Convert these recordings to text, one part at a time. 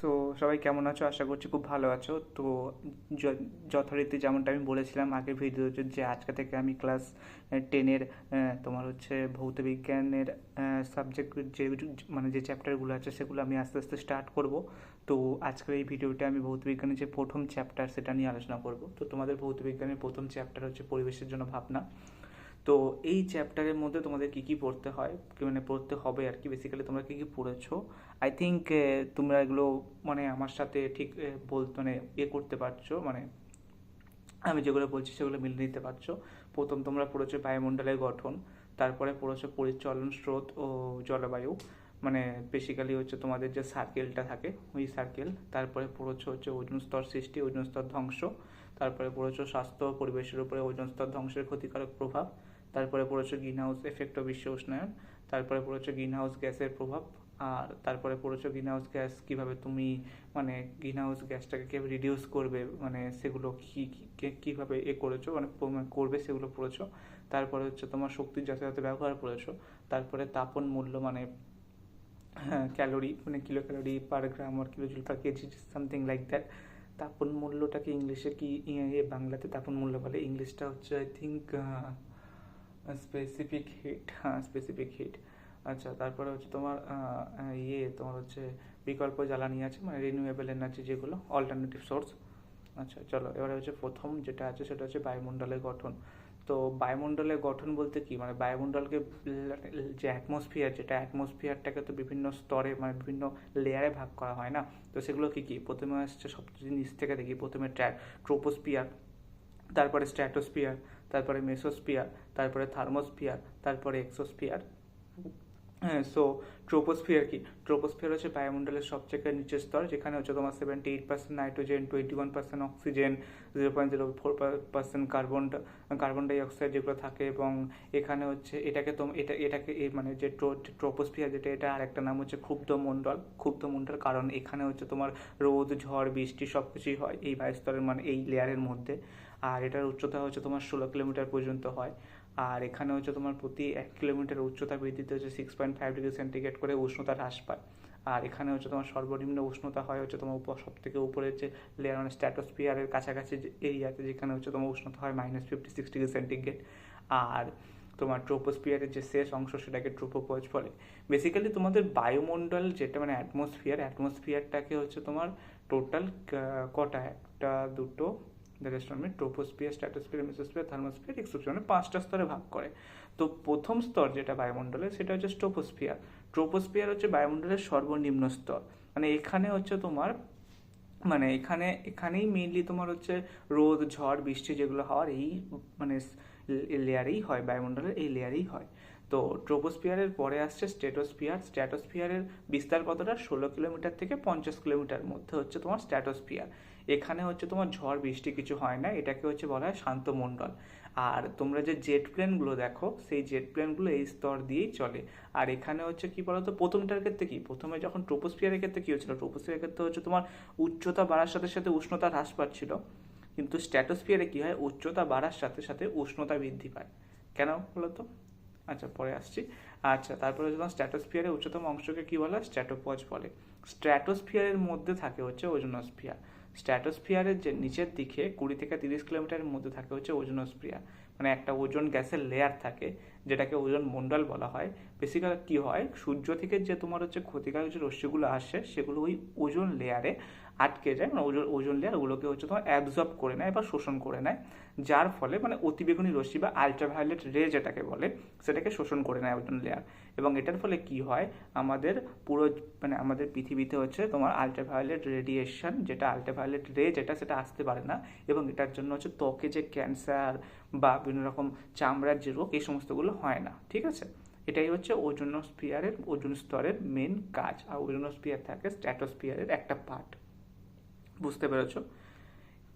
So সবাই কেমন আছো? আশা করছি খুব ভালো আছো। তো যথারীতি যেমনটা আমি বলেছিলাম আগের ভিডিওতে যে আজকে থেকে আমি ক্লাস টেনের তোমার হচ্ছে ভৌত বিজ্ঞানের সাবজেক্ট যে মানে যে চ্যাপ্টারগুলো আছে, সেগুলো আমি আস্তে আস্তে স্টার্ট করব। তো, আজকের এই ভিডিওতে আমি ভৌত বিজ্ঞানের যে প্রথম চ্যাপ্টার সেটা নিয়ে আলোচনা করব। তো, তোমাদের ভৌত বিজ্ঞানের প্রথম চ্যাপ্টার হচ্ছে পরিবেশের জন্য ভাবনা। তো এই চ্যাপ্টারের মধ্যে তোমাদের কি কি পড়তে হয়? মানে পড়তে হবে আর কি? বেসিক্যালি তোমরা কি কি পড়েছো? আই থিঙ্ক তোমরা এগুলো মানে আমার সাথে ঠিক বল মানে ইয়ে করতে পারছ মানে আমি যেগুলো বলছি সেগুলো মিলে নিতে পারছ। প্রথম তোমরা পড়েছো বায়ুমণ্ডলের গঠন, তারপরে পড়েছো পরিচলন স্রোত ও জলবায়ু। মানে বেসিক্যালি হচ্ছে তোমাদের যে সার্কেলটা থাকে, ওই সার্কেল তারপরে পড়েছো হচ্ছে ওজন স্তর সৃষ্টি, ওজন স্তর ধ্বংস। তারপরে পড়েছো স্বাস্থ্য পরিবেশের উপরে ওজন স্তর ধ্বংসের ক্ষতিকারক প্রভাব। তারপরে পড়েছো গ্রিন হাউস এফেক্ট বিশ্ব উষ্ণায়ন, তারপরে পড়েছো গ্রিন হাউস গ্যাসের প্রভাব, আর তারপরে পড়েছো গ্রিন হাউস গ্যাস কীভাবে তুমি মানে গ্রিন হাউস গ্যাসটাকে কীভাবে রিডিউস করবে মানে সেগুলো কী কীভাবে এ করেছ মানে মানে করবে সেগুলো পড়েছো, তারপরে হচ্ছে তোমার শক্তির যাতায়াতে ব্যবহার করেছ, তারপরে তাপন মূল্য মানে ক্যালোরি মানে kilo calorie per gram R kilo joule per KG something like that Tapan মূল্যটাকে ইংলিশে কি ইয়ে বাংলাতে তাপন মূল্য বলে, ইংলিশটা হচ্ছে আই থিঙ্ক স্পেসিফিক হিট হ্যাঁ স্পেসিফিক হিট আচ্ছা তারপরে হচ্ছে তোমার ইয়ে তোমার হচ্ছে বিকল্প জ্বালানি আছে মানে রিনিউয়েবল এনার্জি যেগুলো অল্টারনেটিভ সোর্স আচ্ছা চলো, এবারে হচ্ছে প্রথম যেটা আছে সেটা হচ্ছে বায়ুমণ্ডলের গঠন। তো বায়ুমণ্ডলের গঠন বলতে কি? মানে বায়ুমণ্ডলকে যে অ্যাটমসফিয়ার যেটা অ্যাটমসফিয়ারটাকে তো বিভিন্ন স্তরে মানে বিভিন্ন লেয়ারে ভাগ করা হয় না? তো সেগুলো কি কি? প্রথমে আসছে সবচেয়ে নিচ থেকে দেখি, প্রথমে ট্র্যাক ট্রোপোস্পিয়ার তারপরে স্ট্র্যাটোস্পিয়ার তারপরে মেসোস্পিয়ার তারপরে থার্মোস্পিয়ার তারপরে এক্সোস্পিয়ার হ্যাঁ সো ট্রোপোস্ফিয়ার কি? ট্রোপোস্ফিয়ার হচ্ছে বায়ুমণ্ডলের সবচেয়ে নিচের স্তর, যেখানে হচ্ছে তোমার seventy eight percent nitrogen twenty one percent oxygen zero point zero four percent carbon carbon dioxide যেগুলো থাকে, এবং এখানে হচ্ছে এটাকে তোম, এটা, এটাকে মানে যে ট্রোপোস্ফিয়ার যেটা, এটা আরেকটা নাম হচ্ছে ক্ষুব্ধ মণ্ডল ক্ষুব্ধ মণ্ডল কারণ এখানে হচ্ছে তোমার রোদ, ঝড়, বৃষ্টি সব কিছুই হয় এই বায়ুস্তরের মানে এই লেয়ারের মধ্যে। আর এটার উচ্চতা হচ্ছে তোমার ষোলো কিলোমিটার পর্যন্ত হয়। আর এখানে হচ্ছে তোমার প্রতি এক কিলোমিটার উচ্চতা বৃদ্ধিতে হচ্ছে six point five degree centigrade করে উষ্ণতা হ্রাস পায়। আর এখানে হচ্ছে তোমার সর্বনিম্ন উষ্ণতা হয় হচ্ছে তোমার উপর সব থেকে উপরের যে লেয়ার মানে স্ট্র্যাটোস্ফিয়ারের কাছাকাছি যে এরিয়াতে যেখানে হচ্ছে তোমার উষ্ণতা হয় minus fifty six degree centigrade আর তোমার ট্রোপোস্ফিয়ারের যে শেষ অংশ সেটাকে ট্রোপোপজ বলে। বেসিক্যালি তোমাদের বায়ুমণ্ডল যেটা মানে অ্যাটমসফিয়ার অ্যাটমসফিয়ারটাকে হচ্ছে তোমার টোটাল কটা? একটা, দুটো the rest on troposphere stratosphere mesosphere thermosphere exosphere মানে পাঁচটা স্তরে ভাগ করে তো প্রথম স্তর যেটা বায়ুমণ্ডলের সেটা হচ্ছে ট্রোপোস্ফিয়ার ট্রোপোস্ফিয়ার হচ্ছে বায়ুমণ্ডলের সর্বনিম্ন স্তর। মানে এখানে হচ্ছে তোমার মানে এখানে, এখানেই মেইনলি তোমার হচ্ছে রোদ, ঝড়, বৃষ্টি যেগুলো হওয়ার এই মানে লেয়ারেই হয়, বায়ুমণ্ডলের এই লেয়ারেই হয়। তো ট্রোপোস্ফিয়ারের পরে আসছে স্ট্র্যাটোস্ফিয়ার স্ট্র্যাটোস্ফিয়ারের বিস্তার কতটা? ষোলো কিলোমিটার থেকে পঞ্চাশ কিলোমিটার মধ্যে হচ্ছে তোমার স্ট্র্যাটোস্ফিয়ার এখানে হচ্ছে তোমার ঝড়, বৃষ্টি কিছু হয় না, এটাকে হচ্ছে বলা হয় শান্ত মণ্ডল। আর তোমরা যে জেট প্লেনগুলো দেখো, সেই জেট প্লেনগুলো এই স্তর দিয়েই চলে। আর এখানে হচ্ছে কি বলতো প্রথমটার ক্ষেত্রে কি? প্রথমে যখন ট্রোপোস্ফিয়ারের ক্ষেত্রে কী হচ্ছিল ট্রোপোস্ফিয়ারের ক্ষেত্রে হচ্ছে তোমার উচ্চতা বাড়ার সাথে সাথে উষ্ণতা হ্রাস পাচ্ছিল। কিন্তু স্ট্র্যাটোস্ফিয়ারে কী হয়? উচ্চতা বাড়ার সাথে সাথে উষ্ণতা বৃদ্ধি পায়। কেন বলতো? আচ্ছা পরে আসছি। আচ্ছা তারপরে যখন স্ট্র্যাটোস্ফিয়ারের উচ্চতম অংশকে কী বলে? স্ট্র্যাটোপজ বলে। স্ট্র্যাটোস্ফিয়ারের মধ্যে থাকে হচ্ছে ওজোনোস্ফিয়ার। স্ট্র্যাটোস্ফিয়ারের যে নিচের দিকে কুড়ি থেকে তিরিশ কিলোমিটারের মধ্যে থাকে হচ্ছে ওজোনোস্ফিয়ার মানে একটা ওজন গ্যাসের লেয়ার থাকে, যেটাকে ওজন মণ্ডল বলা হয়। বেসিক্যালি কি হয়? সূর্য থেকে যে তোমার হচ্ছে ক্ষতিকারক যে রশ্মিগুলো আসে, সেগুলো ওই ওজন লেয়ারে আটকে যায়। মানে ওজন ওজন লেয়ার ওগুলোকে হচ্ছে তোমার অ্যাবজর্ব করে নেয় বা শোষণ করে নেয়। যার ফলে মানে অতিবেগুনি রশ্মি বা আলট্রাভায়োলেট রে যেটাকে বলে, সেটাকে শোষণ করে নেয় ওজন লেয়ার এবং এটার ফলে কি হয়? আমাদের পুরো মানে আমাদের পৃথিবীতে হচ্ছে তোমার আলট্রাভায়োলেট রেডিয়েশন যেটা আলট্রাভায়োলেট রে যেটা সেটা আসতে পারে না এবং এটার জন্য হচ্ছে ত্বকে যে ক্যান্সার বা বিভিন্ন রকম চামড়ার যে রোগ, এই সমস্তগুলো হয় না, ঠিক আছে? এটাই হচ্ছে ওজোনোস্ফিয়ারের ওজন স্তরের মেন কাজ আর ওজোনোস্ফিয়ার থাকে স্ট্র্যাটোস্ফিয়ারের একটা পার্ট বুঝতে পেরেছ?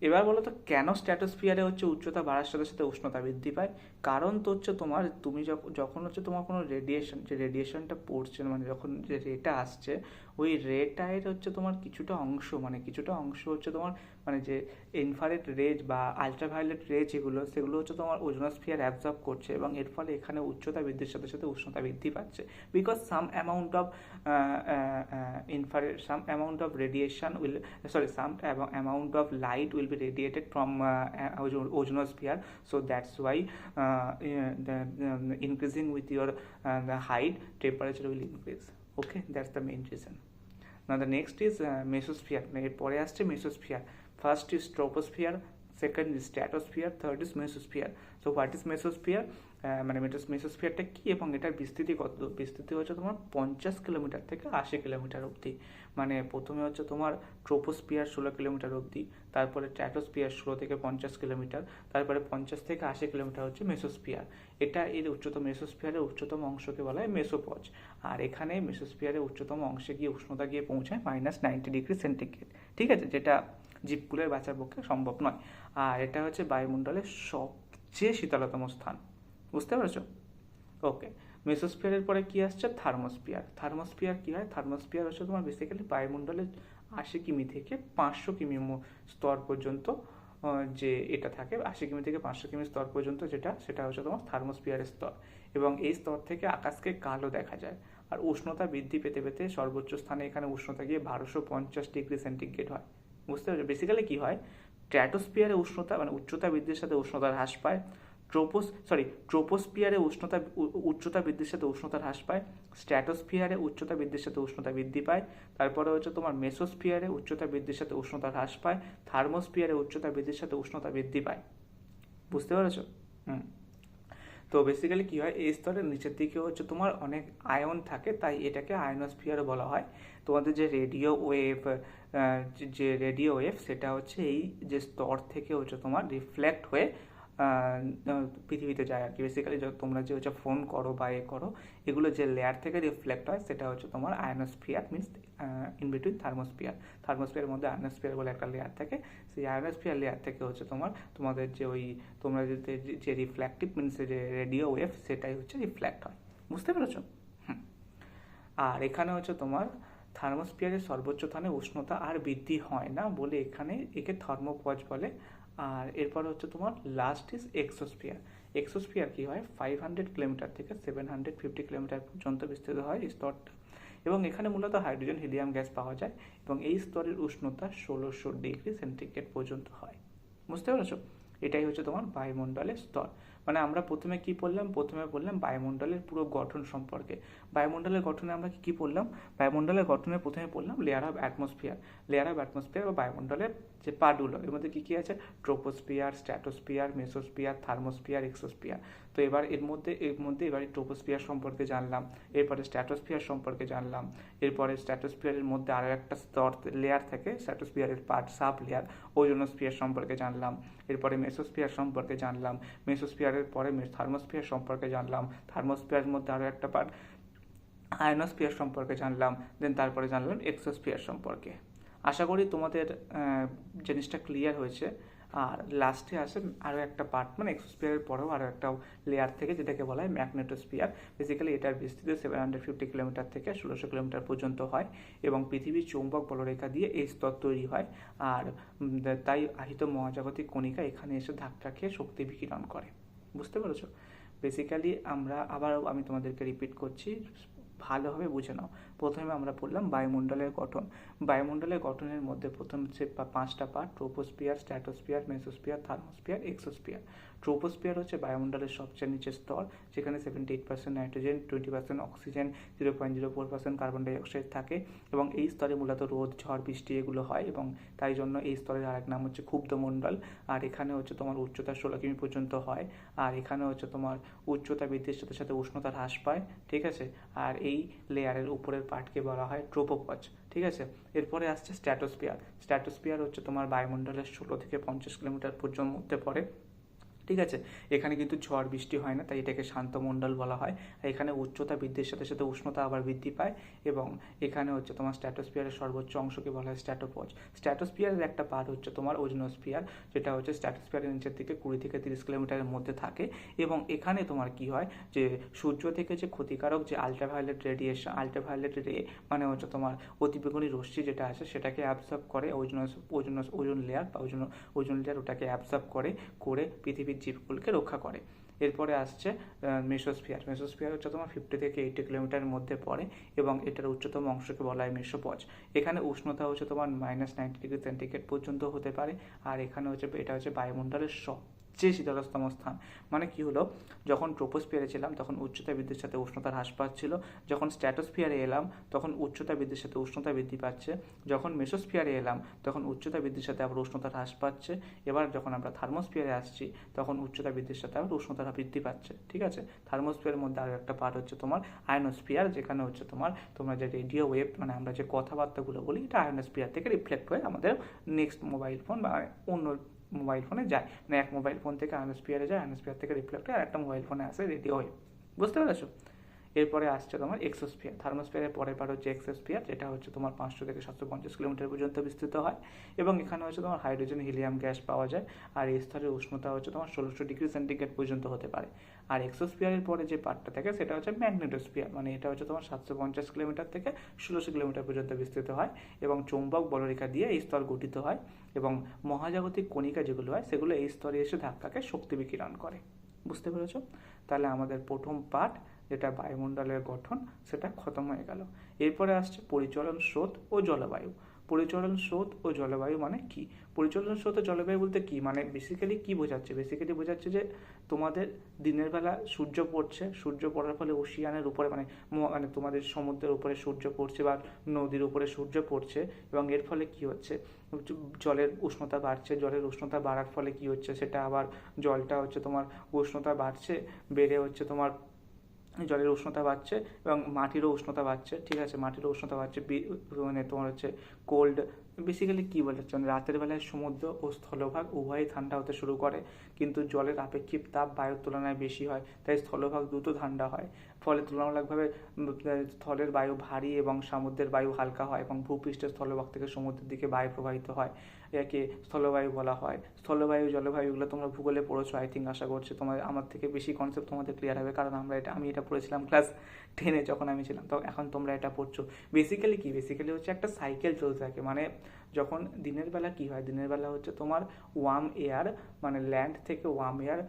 এবার বলো তো কেন স্ট্র্যাটোস্ফিয়ারে হচ্ছে উচ্চতা বাড়ার সাথে সাথে উষ্ণতা বৃদ্ধি পায়? কারণ তো হচ্ছে তোমার, তুমি যখন হচ্ছে তোমার কোনো রেডিয়েশন যে রেডিয়েশনটা পড়ছে মানে যখন যে রেটা আসছে, ওই রেটায়ের হচ্ছে তোমার কিছুটা অংশ মানে কিছুটা অংশ হচ্ছে তোমার মানে যে ইনফারেট রেজ বা আলট্রাভায়োলেট রেজ যেগুলো, সেগুলো হচ্ছে তোমার ওজোনোস্ফিয়ার অ্যাবজর্ব করছে এবং এর ফলে এখানে উচ্চতা বৃদ্ধির সাথে সাথে উষ্ণতা বৃদ্ধি পাচ্ছে। Because some amount of infrared some amount of radiation will sorry some amount of light will be radiated from ozonosphere so that's why uh, the, um, increasing with your uh, the height temperature will increase okay that's the main reason now the next is uh, mesosphere পরে আসছে mesosphere first is troposphere second is stratosphere third is mesosphere so what is mesosphere মানে মেসোস্ফিয়ারটা কি এবং এটার বিস্তৃতি কত, বিস্তৃতি হচ্ছে তোমার পঞ্চাশ কিলোমিটার থেকে আশি কিলোমিটার অবধি। মানে প্রথমে হচ্ছে তোমার ট্রোপোস্পিয়ার ষোলো কিলোমিটার অবধি, তারপরে ট্র্যাটোস্পিয়ার ষোলো থেকে পঞ্চাশ কিলোমিটার, তারপরে পঞ্চাশ থেকে আশি কিলোমিটার হচ্ছে মেসোস্পিয়ার এটা এর উচ্চতম মেসোস্পিয়ারের উচ্চতম অংশকে বলা হয় মেসোপজ। আর এখানে মেসোস্পিয়ারের উচ্চতম অংশে গিয়ে উষ্ণতা গিয়ে পৌঁছায় মাইনাস নাইনটি ডিগ্রি সেন্টিগ্রেড ঠিক আছে? যেটা জীবকুলের বাঁচার পক্ষে সম্ভব নয়। আর এটা হচ্ছে বায়ুমণ্ডলের সবচেয়ে শীতলতম স্থান। বুঝতে পেরেছ? ওকে মেসোস্ফিয়ারের পরে কি আসছে? থার্মোস্ফিয়ার থার্মোস্ফিয়ার কি হয়? থার্মোস্ফিয়ার হচ্ছে তোমার বেসিক্যালি বায়ুমণ্ডলের আশি কিমি থেকে পাঁচশো কিমি স্তর পর্যন্ত যে এটা থাকে, আশি কিমি থেকে পাঁচশো কিমি স্তর পর্যন্ত যেটা, সেটা হচ্ছে তোমার থার্মোস্ফিয়ারের স্তর। এবং এই স্তর থেকে আকাশকে কালো দেখা যায়। আর উষ্ণতা বৃদ্ধি পেতে পেতে সর্বোচ্চ স্থানে এখানে উষ্ণতা গিয়ে বারোশো পঞ্চাশ ডিগ্রি সেন্টিগ্রেড হয়। বুঝতে পারছ? বেসিক্যালি কি হয়? ট্র্যাটোস্পিয়ারে উষ্ণতা মানে উচ্চতা বৃদ্ধির সাথে উষ্ণতা হ্রাস পায়। ট্রোপোস সরি ট্রোপোস্পিয়ারে উষ্ণতা উচ্চতা বৃদ্ধির সাথে উষ্ণতা হ্রাস পায় স্ট্র্যাটোস্ফিয়ারে উচ্চতা বৃদ্ধির সাথে উষ্ণতা বৃদ্ধি পায়, তারপরে হচ্ছে তোমার মেসোস্ফিয়ারে উচ্চতা বৃদ্ধির সাথে উষ্ণতা হ্রাস পায় থার্মোস্ফিয়ারে উচ্চতা বৃদ্ধির সাথে উষ্ণতা বৃদ্ধি পায়। বুঝতে পেরেছ? হুম। তো বেসিক্যালি কী হয়? এই স্তরের নিচের দিকে হচ্ছে তোমার অনেক আয়ন থাকে, তাই এটাকে আয়নোস্ফিয়ারও বলা হয়। তোমাদের যে রেডিও ওয়েভ যে রেডিও ওয়েভ সেটা হচ্ছে এই যে স্তর থেকে হচ্ছে তোমার রিফ্লেক্ট হয়ে পৃথিবীতে যায় আর কি। বেসিক্যালি তোমরা যে হচ্ছে ফোন করো বা এ করো, এগুলো যে লেয়ার থেকে রিফ্লেক্ট হয় সেটা হচ্ছে তোমার ionosphere means in between thermosphere থার্মোস্ফিয়ারের মধ্যে আয়নোস্ফিয়ার বলে একটা লেয়ার থাকে। সেই আয়নোস্ফিয়ার লেয়ার থেকে হচ্ছে তোমার, তোমাদের যে ওই, তোমরা যে যে রিফ্লেক্টিভ মিনস যে রেডিও ওয়েভ সেটাই হচ্ছে রিফ্লেক্ট হয়। বুঝতে পেরেছ? আর এখানে হচ্ছে তোমার থার্মোস্ফিয়ারের সর্বোচ্চ স্থানে উষ্ণতা আর বৃদ্ধি হয় না বলে এখানে একে থর্মোপজ বলে। আর এরপর হচ্ছে তোমার লাস্ট ইজ এক্সোস্ফিয়ার এক্সোস্ফিয়ার কি হয়? ফাইভ হান্ড্রেড কিলোমিটার থেকে সেভেন হান্ড্রেড ফিফটি কিলোমিটার পর্যন্ত বিস্তৃত হয় স্তরটা। এবং এখানে মূলত হাইড্রোজেন হিলিয়াম গ্যাস পাওয়া যায় এবং এই স্তরের উষ্ণতা ষোলোশো ডিগ্রি সেন্টিগ্রেড পর্যন্ত হয়। বুঝতে পেরেছ? এটাই হচ্ছে তোমার বায়ুমণ্ডলের স্তর। মানে আমরা প্রথমে কি বললাম? প্রথমে বললাম বায়ুমণ্ডলের পুরো গঠন সম্পর্কে। বায়ুমণ্ডলের গঠনে আমরা কী পড়লাম? বায়ুমণ্ডলের গঠনে প্রথমে পড়লাম layer of atmosphere layer of atmosphere বা বায়ুমণ্ডলের যে পার্টগুলো এর মধ্যে কী কী আছে? Troposphere stratosphere mesosphere thermosphere exosphere তো এবার এর মধ্যে এর মধ্যে এবারে ট্রোপোস্পিয়ার সম্পর্কে জানলাম, এরপরে স্ট্যাটোস্পিয়ার সম্পর্কে জানলাম, এরপরে স্ট্যাটোস্পিয়ারের মধ্যে আরও একটা স্তর লেয়ার থাকে স্ট্যাটোস্পিয়ারের পার্ট সাব লেয়ার ওজোনোস্পিয়ার সম্পর্কে জানলাম, এরপরে মেসোস্পিয়ার সম্পর্কে জানলাম মেসোস্পিয়ারের পরে থার্মোস্পিয়ার সম্পর্কে জানলাম থার্মোস্পিয়ারের মধ্যে আরও একটা পার্ট আয়নোস্পিয়ার সম্পর্কে জানলাম দেন তারপরে জানলাম এক্সোস্পিয়ার সম্পর্কে। আশা করি তোমাদের জিনিসটা ক্লিয়ার হয়েছে। আর লাস্টে আসে আরও একটা পার্ট মানে এক্সোস্পিয়ারের পরেও আরও একটা লেয়ার থেকে যেটাকে বলা হয় ম্যাগনেটোস্পিয়ার বেসিক্যালি এটার বিস্তৃতি সেভেন হান্ড্রেড ফিফটি কিলোমিটার থেকে ষোলোশো কিলোমিটার পর্যন্ত হয় এবং পৃথিবীর চৌম্বক বলরেখা দিয়ে এই স্তর তৈরি হয়। আর তাই আহিত মহাজাগতিক কণিকা এখানে এসে ধাক্কা খেয়ে শক্তি বিকিরণ করে। বুঝতে পেরেছ? বেসিক্যালি আমরা আবার আমি তোমাদেরকে রিপিট করছি ভালোভাবে বুঝে নাও। প্রথমে আমরা পড়লাম বায়ুমণ্ডলের গঠন। বায়ুমণ্ডলের গঠনের মধ্যে প্রথম হচ্ছে পাঁচটা part troposphere stratosphere mesosphere thermosphere exosphere troposphere হচ্ছে বায়ুমণ্ডলের সবচেয়ে নিচের স্তর, যেখানে seventy eight percent nitrogen twenty percent oxygen zero point zero four percent carbon dioxide থাকে এবং এই স্তরে মূলত রোদ, ঝড়, বৃষ্টি এগুলো হয় এবং তাই জন্য এই স্তরের আরেক নাম হচ্ছে ক্ষুব্ধমণ্ডল আর এখানে হচ্ছে তোমার উচ্চতা ষোলো কিমি পর্যন্ত হয় আর এখানে হচ্ছে তোমার উচ্চতা বৃদ্ধির সাথে সাথে উষ্ণতা হ্রাস পায়, ঠিক আছে? আর এই লেয়ারের উপরের পার্টকে বলা হয় ট্রোপোপচ ঠিক আছে? এরপরে আসছে স্ট্যাটোস্পিয়ার স্ট্যাটোস্পিয়ার হচ্ছে তোমার বায়ুমণ্ডলের ষোলো থেকে পঞ্চাশ কিলোমিটার পর্যন্ত মধ্যে পড়ে ঠিক আছে? এখানে কিন্তু ঝড় বৃষ্টি হয় না, তাই এটাকে শান্তমণ্ডল বলা হয়। এখানে উচ্চতা বৃদ্ধির সাথে সাথে উষ্ণতা আবার বৃদ্ধি পায় এবং এখানে হচ্ছে তোমার স্ট্র্যাটোস্ফিয়ারের সর্বোচ্চ অংশকে বলা হয় স্ট্র্যাটোপজ স্ট্র্যাটোস্ফিয়ারের একটা পার্ট হচ্ছে তোমার ওজনোস্ফিয়ার, যেটা হচ্ছে স্ট্র্যাটোস্ফিয়ারের নিচের থেকে কুড়ি থেকে তিরিশ কিলোমিটারের মধ্যে থাকে এবং এখানে তোমার কি হয় যে সূর্য থেকে যে ক্ষতিকারক যে আলট্রাভায়োলেট রেডিয়েশন আলট্রাভায়োলেট রে মানে হচ্ছে তোমার অতিবেগুনি রশ্মি যেটা আছে সেটাকে অ্যাবসর্ব করে ওজন ওজন ওজন লেয়ার বা ওজন ওজন লেয়ার ওটাকে অ্যাবসর্ব করে করে পৃথিবীর জীবগুলোকে রক্ষা করে। এরপরে আসছে মেসোস্ফিয়ার। মেসোস্ফিয়ার হচ্ছে তোমার ফিফটি থেকে এইটি কিলোমিটারের মধ্যে পড়ে এবং এটার উচ্চতম অংশকে বলা হয় মেসোপজ। এখানে উষ্ণতা হচ্ছে তোমার মাইনাস নাইনটি ডিগ্রি সেন্টিগ্রেড পর্যন্ত হতে পারে। আর এখানে হচ্ছে, এটা হচ্ছে বায়ুমণ্ডলের সব সবচেয়ে শীতলতম স্থান। মানে কি হলো, যখন ট্রোপোস্ফিয়ারে ছিলাম, তখন উচ্চতা বৃদ্ধির সাথে উষ্ণতার হ্রাস পাচ্ছিল। যখন স্ট্র্যাটোস্ফিয়ারে এলাম, তখন উচ্চতা বৃদ্ধির সাথে উষ্ণতা বৃদ্ধি পাচ্ছে। যখন মেসোস্ফিয়ারে এলাম, তখন উচ্চতা বৃদ্ধির সাথে আবার উষ্ণতার হ্রাস পাচ্ছে। এবার যখন আমরা থার্মোস্ফিয়ারে আসছি, তখন উচ্চতা বৃদ্ধির সাথে আবার উষ্ণতা বৃদ্ধি পাচ্ছে। ঠিক আছে? থার্মোস্ফিয়ারের মধ্যে আরও একটা পার্ট হচ্ছে তোমার আয়নোস্ফিয়ার যেখানে হচ্ছে তোমার, তোমরা যে রেডিও ওয়েভ মানে আমরা যে কথাবার্তাগুলো বলি, এটা আয়নোস্ফিয়ার থেকে রিফ্লেক্ট হয়ে আমাদের নেক্সট মোবাইল ফোন বা অন্য মোবাইল ফোনে যায়। মানে এক মোবাইল ফোন থেকে আনস্পিয়ারে যায় আনস্পিয়ার থেকে রিফ্লেক্ট হয় আর একটা মোবাইল ফোনে আসে রেডিও হয়ে। বুঝতে পেরেছ? এরপরে আসছে তোমার এক্সোস্ফিয়ার থার্মোস্ফিয়ারের পরের পার হচ্ছে এক্সোস্ফিয়ার যেটা হচ্ছে তোমার পাঁচশো থেকে সাতশো পঞ্চাশ কিলোমিটার পর্যন্ত বিস্তৃত হয়। এবং এখানে হচ্ছে তোমার হাইড্রোজেন হিলিয়াম গ্যাস পাওয়া যায়, আর এই স্তরের উষ্ণতা হচ্ছে তোমার ষোলোশো ডিগ্রি সেন্টিগ্রেড পর্যন্ত হতে পারে। আর এক্সোস্ফিয়ারের পরে যে পার্টটা থাকে, সেটা হচ্ছে ম্যাগনেটোস্ফিয়ার মানে এটা হচ্ছে তোমার সাতশো পঞ্চাশ কিলোমিটার থেকে ষোলোশো কিলোমিটার পর্যন্ত বিস্তৃত হয় এবং চৌম্বক বলরেখা দিয়ে এই স্তর গঠিত হয়। এবং মহাজাগতিক কণিকা যেগুলো হয়, সেগুলো এই স্তরে এসে ধাক্কাকে শক্তি বিকিরণ করে। বুঝতে পেরেছ? তাহলে আমাদের প্রথম পাঠ, যেটা বায়ুমণ্ডলের গঠন, সেটা খতম হয়ে গেল। এরপরে আসছে পরিচলন স্রোত ও জলবায়ু। পরিচলন স্রোত ও জলবায়ু মানে কি? পরিচলন স্রোত ও জলবায়ু বলতে কি? মানে বেসিক্যালি কি বোঝাচ্ছে? বেসিক্যালি বোঝাচ্ছে যে তোমাদের দিনের বেলা সূর্য পড়ছে, সূর্য পড়ার ফলে ওশিয়ানের উপরে মানে মানে তোমাদের সমুদ্রের উপরে সূর্য পড়ছে বা নদীর উপরে সূর্য পড়ছে এবং এর ফলে কি হচ্ছে? জলের উষ্ণতা বাড়ছে, জলের উষ্ণতা বাড়ার ফলে কি হচ্ছে? সেটা আবার জলটা হচ্ছে তোমার উষ্ণতা বাড়ছে, বেড়ে হচ্ছে তোমার জলের উষ্ণতা বাড়ছে এবং মাটিরও উষ্ণতা বাড়ছে, ঠিক আছে? মাটিরও উষ্ণতা বাড়ছে মানে তোমার হচ্ছে কোল্ড বেসিক্যালি কী বলতে মানে রাতের বেলায় সমুদ্র ও স্থলভাগ উভয়ই ঠান্ডা হতে শুরু করে, কিন্তু জলের আপেক্ষিক তাপ বায়ুর তুলনায় বেশি হয়, তাই স্থলভাগ দ্রুত ঠান্ডা হয়। ফলে তুলনামূলকভাবে স্থলের বায়ু ভারী এবং সমুদ্রের বায়ু হালকা হয় এবং ভূপৃষ্ঠের স্থলভাগ থেকে সমুদ্রের দিকে বায়ু প্রবাহিত হয়। একে স্থলবায়ু বলা হয়। স্থলবায়ু, জলবায়ু এগুলো তোমরা ভূগোলে পড়েছো আই থিঙ্ক আশা করছি তোমার, আমার থেকে বেশি কনসেপ্ট তোমাদের ক্লিয়ার হবে, কারণ আমরা এটা, আমি এটা পড়েছিলাম ক্লাস টেনে যখন আমি ছিলাম, তো এখন তোমরা এটা পড়ছো। বেসিক্যালি কি? বেসিক্যালি হচ্ছে একটা সাইকেল চলতে থাকে মানে যখন দিনের বেলা কি হয়? দিনের বেলা হচ্ছে তোমার ওয়ার্ম এয়ার মানে ল্যান্ড থেকে ওয়ার্ম এয়ার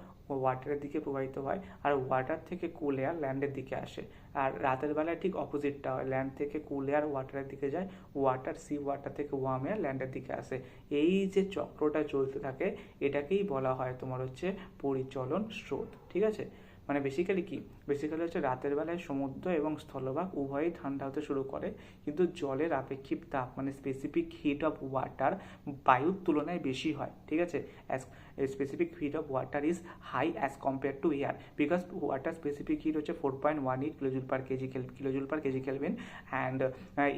ওয়াটারের দিকে প্রবাহিত হয় আর ওয়াটার থেকে কুল এয়ার ল্যান্ডের দিকে আসে। আর রাতের বেলায় ঠিক অপোজিটটা হয়। ল্যান্ড থেকে কুল এয়ার ওয়াটারের দিকে যায় ওয়াটার সি ওয়াটার থেকে ওয়ার্ম এয়ার ল্যান্ডের দিকে আসে। এই যে চক্রটা চলতে থাকে, এটাকেই বলা হয় তোমার হচ্ছে পরিচলন স্রোত, ঠিক আছে? মানে বেসিক্যালি কি? বেসিক্যালি হচ্ছে রাতের বেলায় সমুদ্র এবং স্থলভাগ উভয়ই ঠান্ডা হতে শুরু করে, কিন্তু জলের আপেক্ষিক তাপ মানে স্পেসিফিক হিট অফ ওয়াটার বায়ুর তুলনায় বেশি হয়, ঠিক আছে? As specific heat of water is high as compare to air because water specific heat হচ্ছে four point one eight kilojoule per KG kelvin kilojoule per KG kelvin and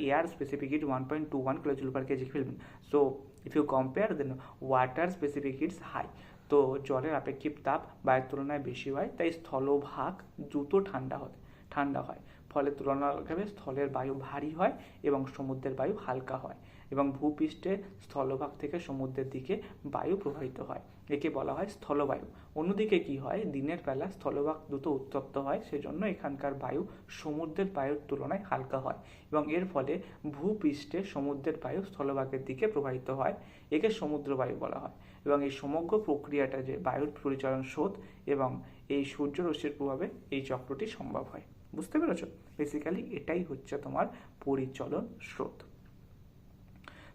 air specific heat one point two one kilojoule per KG kelvin so if you compare then water specific heats high তো জলের আপেক্ষিক তাপ বায়ুর তুলনায় বেশি হয়, তাই স্থলভাগ দ্রুত ঠান্ডা হয় ঠান্ডা হয়। ফলে তুলনাভাবে স্থলের বায়ু ভারী হয় এবং সমুদ্রের বায়ু হালকা হয় এবং ভূপৃষ্ঠে স্থলভাগ থেকে সমুদ্রের দিকে বায়ু প্রবাহিত হয়। একে বলা হয় স্থলবায়ু। অন্যদিকে কি হয়? দিনের বেলা স্থলভাগ দ্রুত উত্তপ্ত হয়, সেজন্য এখানকার বায়ু সমুদ্রের বায়ুর তুলনায় হালকা হয় এবং এর ফলে ভূপৃষ্ঠে সমুদ্রের বায়ু স্থলভাগের দিকে প্রবাহিত হয়। একে সমুদ্র বায়ু বলা হয়। এবং এই সমগ্র প্রক্রিয়াটা যে বায়ুর পরিচালন স্রোত এবং এই সূর্য রশ্মির প্রভাবে এই চক্রটি সম্ভব হয়। বুঝতে পেরেছ? বেসিক্যালি এটাই হচ্ছে তোমার পরিচলন স্রোত।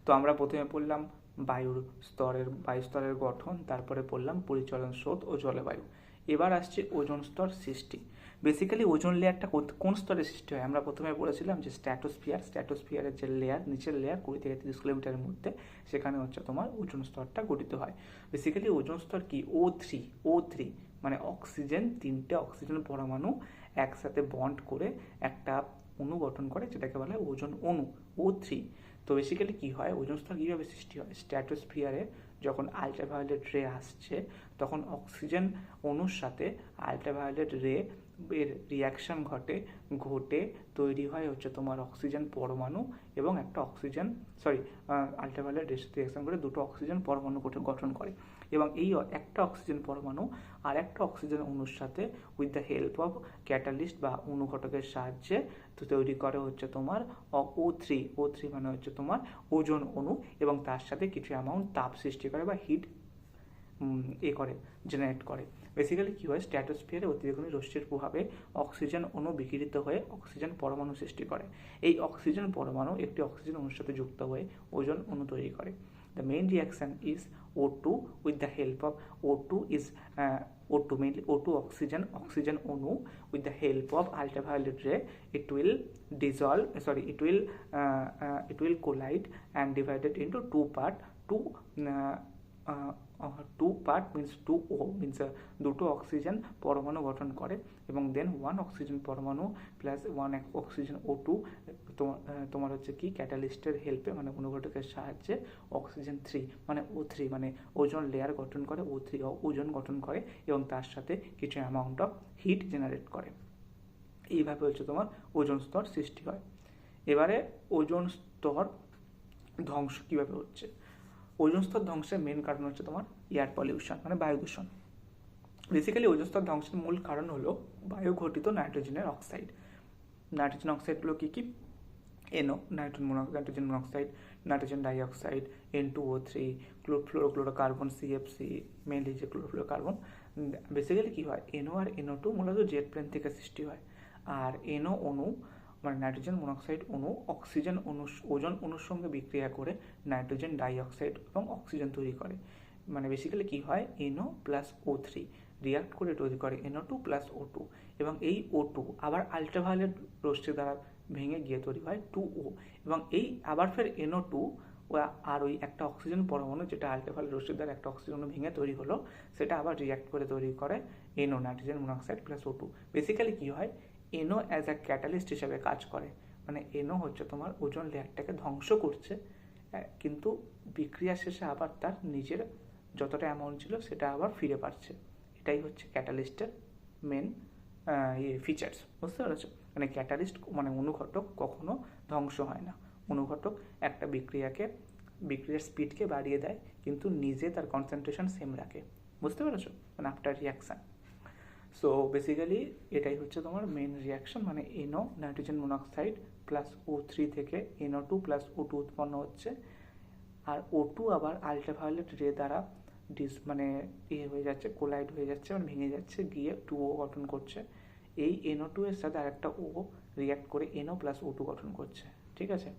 তো আমরা প্রথমে পড়লাম বায়ুর স্তরের, বায়ু স্তরের গঠন, তারপরে পড়লাম পরিচলন স্রোত ও জলবায়ু। এবার আসছে ওজন স্তর সৃষ্টি। বেসিক্যালি ওজন লেয়ারটা কোন স্তরে সৃষ্টি হয়? আমরা প্রথমে বলেছিলাম যে স্ট্যাটোস্ফিয়ার স্ট্যাটোস্ফিয়ারের যে লেয়ার নিচের লেয়ার কুড়ি থেকে তিরিশ কিলোমিটারের মধ্যে, সেখানে হচ্ছে তোমার ওজন স্তরটা গঠিত হয়। বেসিক্যালি ওজন স্তর কি? ও থ্রি ও থ্রি মানে অক্সিজেন তিনটে অক্সিজেন পরমাণু একসাথে বন্ড করে একটা অণু গঠন করে, যেটাকে বলে ওজন অণু ও থ্রি তো বেসিক্যালি কী হয়? ওজন স্তর কীভাবে সৃষ্টি হয়? স্ট্র্যাটোস্ফিয়ারে যখন আলট্রাভায়োলেট রে আসছে, তখন অক্সিজেন অণুর সাথে আলট্রাভায়োলেট রে এর রিয়াকশন ঘটে ঘটে, তৈরি হয় হচ্ছে তোমার অক্সিজেন পরমাণু এবং একটা অক্সিজেন সরি আলট্রাভায়োলেট রিয়াকশন করে দুটো অক্সিজেন পরমাণু গঠন করে এবং এই একটা অক্সিজেন পরমাণু আর একটা অক্সিজেন অণুর সাথে with the help of catalyst বা অনুঘটকের সাহায্যে তো তৈরি করে হচ্ছে তোমার ও থ্রি ও থ্রি মানে হচ্ছে তোমার ওজন অণু এবং তার সাথে কিছু অ্যামাউন্ট তাপ সৃষ্টি করে বা হিট এ করে জেনারেট করে। বেসিক্যালি কী হয়? স্ট্র্যাটোস্ফিয়ারে অতিবেগুনি রশ্মির প্রভাবে অক্সিজেন অণু বিকিরিত হয়ে অক্সিজেন পরমাণু সৃষ্টি করে। এই অক্সিজেন পরমাণু একটি অক্সিজেন অণুর সাথে যুক্ত হয়ে ওজন অণু তৈরি করে। The main reaction is O two with the help of O two is O2 mainly O2 oxygen oxygen অণু with the help of ultraviolet ray it will dissolve sorry it will uh, uh, it will collide and divided into two part two uh, two part means two O means দুটো oxygen পরমাণু গঠন করে এবং then one oxygen পরমাণু plus one oxygen O two তোমার হচ্ছে কি ক্যাটালিস্টের হেল্পে মানে অনুঘটকের সাহায্যে অক্সিজেন থ্রি মানে ও থ্রি মানে ওজন লেয়ার গঠন করে ও থ্রি ওজন গঠন করে এবং তার সাথে কিছু অ্যামাউন্ট অফ হিট জেনারেট করে। এইভাবে হচ্ছে তোমার ওজন স্তর সৃষ্টি হয়। এবারে ওজন স্তর ধ্বংস কীভাবে হচ্ছে? ওজন স্তর ধ্বংসের মেন কারণ হচ্ছে তোমার এয়ার পলিউশন মানে বায়ু দূষণ। বেসিক্যালি ওজন স্তর ধ্বংসের মূল কারণ হলো বায়ু ঘটিত নাইট্রোজেনের অক্সাইড নাইট্রোজেন অক্সাইডগুলো কী কী? NO nitrogen nitrogen monoxide nitrogen dioxide N two O three fluorochlorocarbon CFC mainly যে ক্লোরোফ্লোরোকার্বন বেসিক্যালি কী হয়? এনও আর এনও টু মূলত জেট প্লেন থেকে সৃষ্টি হয়। আর এনও অণু মানে নাইট্রোজেন মনোক্সাইড অণু, অক্সিজেন অণু, ওজন অণুর সঙ্গে বিক্রিয়া করে নাইট্রোজেন ডাইঅক্সাইড এবং অক্সিজেন তৈরি করে। মানে বেসিক্যালি কী হয়? NO plus O three react করে তৈরি করে NO two plus O two এবং এই ও টু আবার আলট্রাভায়োলেট রশ্মি দ্বারা ভেঙে গিয়ে তৈরি হয় টু ও এবং এই আবার ফের এনও টু আর ওই একটা অক্সিজেন পরমাণু যেটা আলট্রাভায়োলেট রশ্মির দ্বারা একটা অক্সিজেন ভেঙে তৈরি হলো, সেটা আবার রিয়াক্ট করে তৈরি করে NO nitrogen monoxide plus O two basically কী হয়? এনো অ্যাজ আ ক্যাটালিস্ট হিসাবে কাজ করে। মানে এনো হচ্ছে তোমার ওজন লেয়ারটাকে ধ্বংস করছে কিন্তু বিক্রিয়া শেষে আবার তার নিজের যতটা অ্যামাউন্ট ছিল সেটা আবার ফিরে পাচ্ছে। এটাই হচ্ছে ক্যাটালিস্টের মেন ইয়ে ফিচার্স বুঝতে পেরেছ? মানে ক্যাটালিস্ট মানে অনুঘটক কখনো ধ্বংস হয় না। অনুঘটক একটা বিক্রিয়াকে, বিক্রিয়ার স্পিডকে বাড়িয়ে দেয়, কিন্তু নিজে তার কনসেন্ট্রেশন সেম রাখে। বুঝতে পেরেছ? মানে আফটার রিয়াকশান সো বেসিক্যালি এটাই হচ্ছে তোমার মেন রিয়াকশন মানে NO nitrogen monoxide plus O three থেকে NO two plus O two উৎপন্ন হচ্ছে। আর ও টু আবার আলট্রাভায়োলেট রে দ্বারা ডিস মানে ইয়ে হয়ে যাচ্ছে কোলাইড হয়ে যাচ্ছে মানে ভেঙে যাচ্ছে, গিয়ে টু ও গঠন করছে। এই এনও টু এর সাথে আরেকটা ও রিয়াক্ট করে এনও প্লাস ও টু গঠন করছে, ঠিক আছে?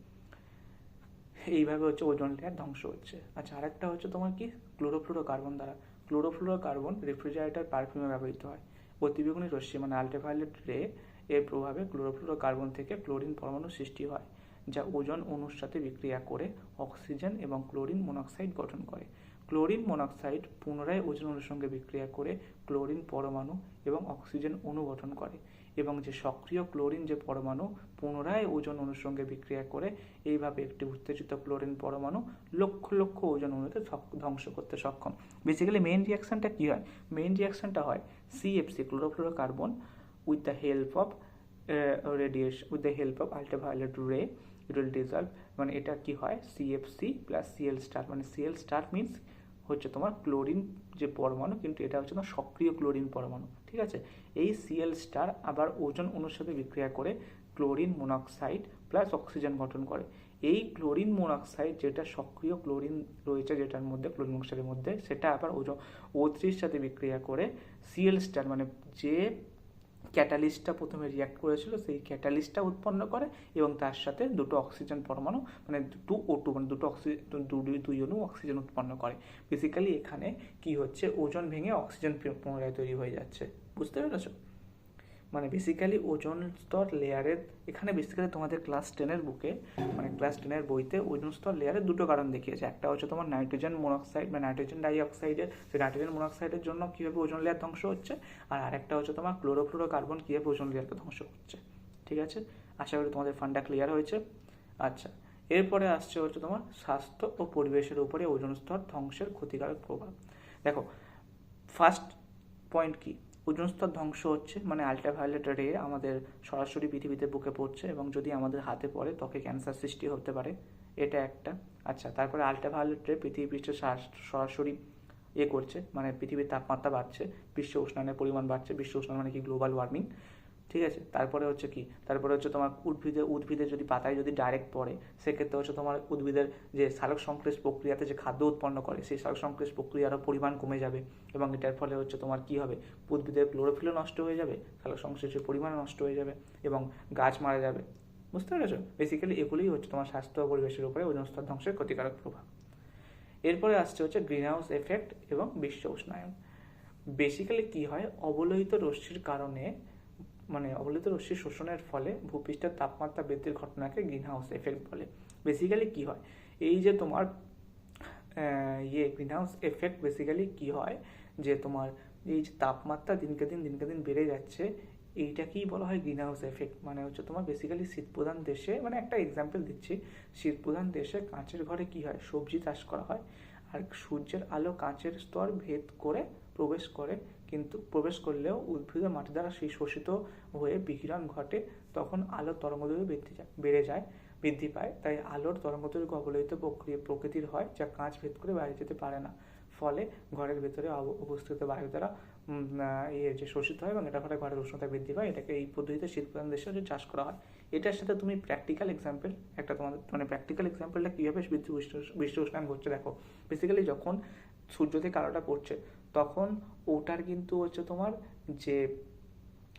এইভাবে হচ্ছে ওজন লেয়ার ধ্বংস হচ্ছে। আচ্ছা আরেকটা হচ্ছে তোমার কি? ক্লোরোফ্লোরো কার্বন দ্বারা। ক্লোরোফ্লোরো কার্বন রেফ্রিজারেটর পারফিউমে ব্যবহৃত হয়। অতিবেগুনি রশ্মি মানে আল্ট্রাভায়োলেট রে এর প্রভাবে ক্লোরোফ্লোরো কার্বন থেকে ক্লোরিন পরমাণু সৃষ্টি হয়, যা ওজন অণুর সাথে বিক্রিয়া করে অক্সিজেন এবং ক্লোরিন মনোক্সাইড গঠন করে। ক্লোরিন মনোক্সাইড পুনরায় ওজন অণুর সঙ্গে বিক্রিয়া করে ক্লোরিন পরমাণু এবং অক্সিজেন অণু গঠন করে এবং যে সক্রিয় ক্লোরিন যে পরমাণু পুনরায় ওজন অণুর সঙ্গে বিক্রিয়া করে, এইভাবে একটি উত্তেজিত ক্লোরিন পরমাণু লক্ষ লক্ষ ওজন অণুতে ধ্বংস করতে সক্ষম। বেসিক্যালি মেইন রিয়াকশনটা কী হয়? মেইন রিয়াকশনটা হয় CFC carbon with the help of radiation with the help of ultraviolet ray it will dissolve মানে এটা কি হয়? সিএফসি প্লাস সিএল স্টার মানে সিএল স্টার মিনস হচ্ছে তোমার ক্লোরিন যে পরমাণু, কিন্তু এটা হচ্ছে তোমার সক্রিয় ক্লোরিন পরমাণু, ঠিক আছে? এই সিএল স্টার আবার ওজন সাথে বিক্রিয়া করে ক্লোরিন মোনক্সাইড প্লাস অক্সিজেন গঠন করে। এই ক্লোরিন মোনক্সাইড যেটা সক্রিয় ক্লোরিন রয়েছে, যেটার মধ্যে, ক্লোরিন মোনক্সাইডের মধ্যে, সেটা আবার ওজন ও থ্রির সাথে বিক্রিয়া করে সিএল স্টার মানে যে ক্যাটালিস্টটা প্রথমে রিয়াক্ট করেছিল, সেই ক্যাটালিস্টটা উৎপন্ন করে এবং তার সাথে দুটো অক্সিজেন পরমাণু মানে টু ও টু মানে দুটো অক্সিজেন দুই অণু অক্সিজেন উৎপন্ন করে। বেসিক্যালি এখানে কি হচ্ছে, ওজন ভেঙে অক্সিজেন পুনরায় তৈরি হয়ে যাচ্ছে। বুঝতে পেরেছ? মানে বেসিক্যালি ওজন স্তর লেয়ারের এখানে বেসিক্যালি তোমাদের ক্লাস টেনের বুকে মানে ক্লাস টেনের বইতে ওজন স্তর লেয়ারের দুটো কারণ দেখিয়েছে। একটা হচ্ছে তোমার নাইট্রোজেন মোনক্সাইড বা নাইট্রোজেন ডাইঅক্সাইডের সেই নাইট্রোজেন মোনক্সাইডের জন্য কীভাবে ওজন লেয়ার ধ্বংস হচ্ছে, আর আরেকটা হচ্ছে তোমার ক্লোরোফ্লোরো কার্বন কীভাবে ওজন লেয়ারকে ধ্বংস করছে, ঠিক আছে? আশা করি তোমাদের ফান্ডা ক্লিয়ার হয়েছে। আচ্ছা এরপরে আসছে হচ্ছে তোমার স্বাস্থ্য ও পরিবেশের উপরে ওজন স্তর ধ্বংসের ক্ষতিকারক প্রভাব। দেখো ফার্স্ট পয়েন্ট কি? ওজন স্তর ধ্বংস হচ্ছে মানে আলট্রাভায়োলেট রে আমাদের সরাসরি পৃথিবীতে বুকে পড়ছে এবং যদি আমাদের হাতে পড়ে, ত্বকে ক্যান্সার সৃষ্টি হতে পারে। এটা একটা। আচ্ছা তারপরে আলট্রাভায়োলেট রে পৃথিবী পৃষ্ঠে সরাসরি এ করছে মানে পৃথিবীর তাপমাত্রা বাড়ছে, বিশ্ব উষ্ণায়নের পরিমাণ বাড়ছে, বিশ্ব উষ্ণায়ন মানে কি? গ্লোবাল ওয়ার্মিং ঠিক আছে? তারপরে হচ্ছে কি? তারপরে হচ্ছে তোমার উদ্ভিদে উদ্ভিদে যদি পাতায় যদি ডাইরেক্ট পড়ে, সেক্ষেত্রে হচ্ছে তোমার উদ্ভিদের যে সালোক সংশ্লেষ প্রক্রিয়াতে যে খাদ্য উৎপন্ন করে, সেই সালোক সংশ্লেষ প্রক্রিয়ারও পরিমাণ কমে যাবে এবং এটার ফলে হচ্ছে তোমার কি হবে? উদ্ভিদের ক্লোরোফিলও নষ্ট হয়ে যাবে, সালোক সংশ্লেষের পরিমাণ নষ্ট হয়ে যাবে এবং গাছ মারা যাবে। বুঝতে পেরেছ? বেসিক্যালি এগুলোই হচ্ছে তোমার স্বাস্থ্য পরিবেশের উপরে ওজন স্তর ধ্বংসের ক্ষতিকারক প্রভাব। এরপরে আসছে হচ্ছে গ্রিন হাউস এফেক্ট এবং বিশ্ব উষ্ণায়ন। বেসিক্যালি কি হয়? অবলোহিত রশ্মির কারণে মানে অবলোহিত রশ্মি শোষণের ফলে ভূপৃষ্ঠের তাপমাত্রা বৃদ্ধির ঘটনাকে গ্রিন হাউস এফেক্ট বলে। বেসিক্যালি কি হয়? এই যে তোমার ইয়ে গ্রিন হাউস এফেক্ট বেসিক্যালি কি হয়? যে তোমার এই যে তাপমাত্রা দিনকে দিন দিনকে দিন বেড়ে যাচ্ছে, এইটাকেই বলা হয় গ্রিন হাউস এফেক্ট। মানে হচ্ছে তোমার বেসিক্যালি শীতপ্রধান দেশে মানে একটা এক্সাম্পল দিচ্ছি। শীতপ্রধান দেশে কাঁচের ঘরে কি হয়? সবজি চাষ করা হয়। আর সূর্যের আলো কাঁচের স্তর ভেদ করে প্রবেশ করে কিন্তু প্রবেশ করলেও উদ্ভিদের মাটি দ্বারা সেই শোষিত হয়ে বিকিরণ ঘটে, তখন আলোর তরঙ্গদৈর্ঘ্য বৃদ্ধি যায়, বেড়ে যায়, বৃদ্ধি পায়। তাই আলোর তরঙ্গদৈর্ঘ্য অবলোহিত প্রক্রিয়া, প্রকৃতির হয় যা কাঁচ ভেদ করে বাইরে যেতে পারে না। ফলে ঘরের ভেতরে অব- অবস্থিত বায়ু দ্বারা ইয়ে যে শোষিত হয় এবং এটা ফলে ঘরের উষ্ণতা বৃদ্ধি পায়, এটাকে এই পদ্ধতিতে শীতপ্রধান দেশে হচ্ছে চাষ করা হয়। এটার সাথে তুমি প্র্যাকটিক্যাল এক্সাম্পল একটা তোমাদের মানে প্র্যাকটিক্যাল এক্সাম্পলটা কীভাবে বিশ্ব উষ্ণায়ন ঘটছে দেখো। বেসিক্যালি যখন সূর্য থেকে আলোটা পড়ছে তখন ওটার কিন্তু হচ্ছে তোমার যে